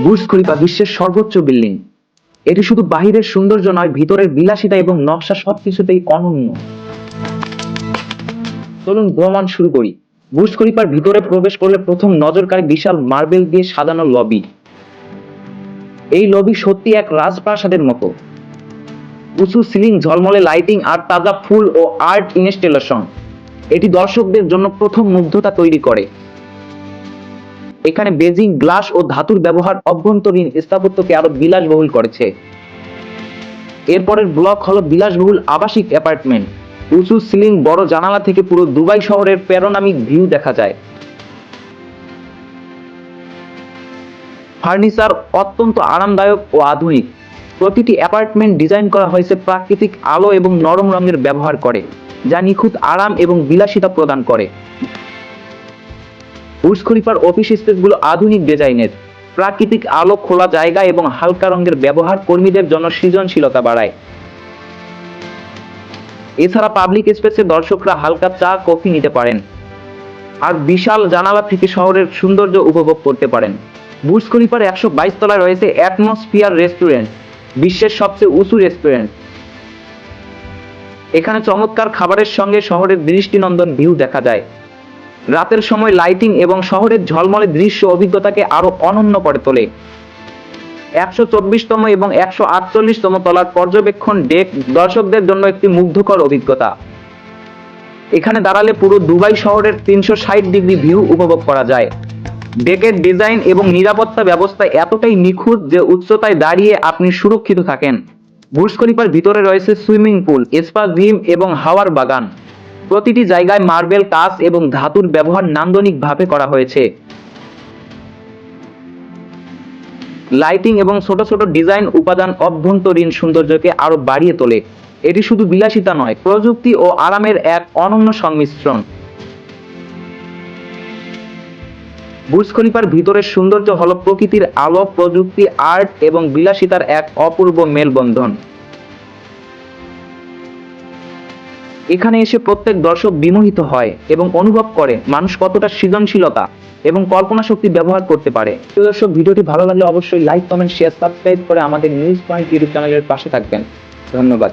Burj Khalifa বিশ্বের সর্বোচ্চ building. এটি শুধু বাহিরের সৌন্দর্য নয়, ভিতরের বিলাসিতা এবং নকশা সবকিছুতেই অনন্য। চলুন ভ্রমণ শুরু করি। বুর্জ খলিফার ভিতরে প্রবেশ করলে প্রথম নজর কাড়ে বিশাল মার্বেল দিয়ে সাজানো লবি। এই লবি সত্যি এক রাজপ্রাসাদের মতো। উঁচু সিলিং, ঝলমলে লাইটিং আর তাজা ফুল ও আর্ট ইনস্টলেশন। এটি দর্শকদের জন্য প্রথম মুগ্ধতা তৈরি করে। এখানে বেজিং গ্লাস ও ধাতুর ব্যবহার অভ্যন্তরীণ স্থাপত্যকে আরও বিলাসবহুল করেছে। এরপরের ব্লক হলো বিলাসবহুল আবাসিক অ্যাপার্টমেন্ট। উঁচু সিলিং, বড় জানালা থেকে পুরো দুবাই শহরের প্যারোনামিক ভিউ দেখা যায়। ফার্নিচার অত্যন্ত আরামদায়ক ও আধুনিক। প্রতিটি অ্যাপার্টমেন্ট ডিজাইন করা হয়েছে প্রাকৃতিক আলো এবং নরম রঙের ব্যবহার করে, যা নিখুঁত আরাম এবং বিলাসিতা প্রদান করে। বুর্জ খলিফার অফিস স্পেসগুলো আধুনিক ডিজাইনের প্রাকৃতিক আলো খোলা জায়গা এবং হালকা রঙের ব্যবহার কর্মীদের জন্য সৃজনশীলতা বাড়ায়। এছাড়া পাবলিক স্পেসে দর্শকরা হালকা চা, কফি নিতে পারেন। আর বিশাল জানালা থেকে শহরের সৌন্দর্য উপভোগ করতে পারেন। বুর্জ খলিফার একশো বাইশ তলায় রয়েছে অ্যাটমসফিয়ার রেস্টুরেন্ট বিশ্বের সবচেয়ে উঁচু রেস্টুরেন্ট এখানে চমৎকার খাবারের সঙ্গে শহরের দৃষ্টিনন্দন ভিউ দেখা যায়। রাতের সময় লাইটিং এবং শহরের ঝলমলে দৃশ্য অভিজ্ঞতাকে আরও অনন্য করে তোলে। একশো চব্বিশতম এবং একশো আটচল্লিশতম তলার পর্যবেক্ষণ ডেক দর্শকদের জন্য একটি মুগ্ধকর অভিজ্ঞতা। এখানে দাঁড়ালে পুরো দুবাই শহরের তিনশো ষাট ডিগ্রি ভিউ উপভোগ করা যায়। ডেকের ডিজাইন এবং নিরাপত্তা ব্যবস্থা এতটাই নিখুঁত যে উচ্চতায় দাঁড়িয়ে আপনি সুরক্ষিত থাকেন। বুর্জ খলিফার ভিতরে রয়েছে সুইমিং পুল, স্পা জিম এবং হাওয়ার বাগান। প্রতিটি জায়গায় মার্বেল কাঁচ এবং ধাতুর ব্যবহার নান্দনিকভাবে করা হয়েছে। লাইটিং এবং ছোট ছোট ডিজাইন উপাদান অভ্যন্তরীণ সৌন্দর্যকে আরও বাড়িয়ে তোলে। এটি শুধু বিলাসিতা নয়, প্রযুক্তি ও আরামের এক অনন্য সংমিশ্রণ। বুর্জ খলিফার ভিতরের সৌন্দর্য হলো প্রকৃতির আলো, প্রযুক্তি, আর্ট এবং বিলাসিতার এক অপূর্ব মেলবন্ধন। এখানে এসে প্রত্যেক দর্শক বিমোহিত হয় এবং অনুভব করে মানুষ কতটা সৃজনশীলতা এবং কল্পনা শক্তি ব্যবহার করতে পারে। প্রিয় দর্শক, ভিডিওটি ভালো লাগলে অবশ্যই লাইক কমেন্ট শেয়ার সাবস্ক্রাইব করে আমাদের নিউজ পয়েন্ট ইউটিউব চ্যানেলের পাশে থাকবেন। ধন্যবাদ।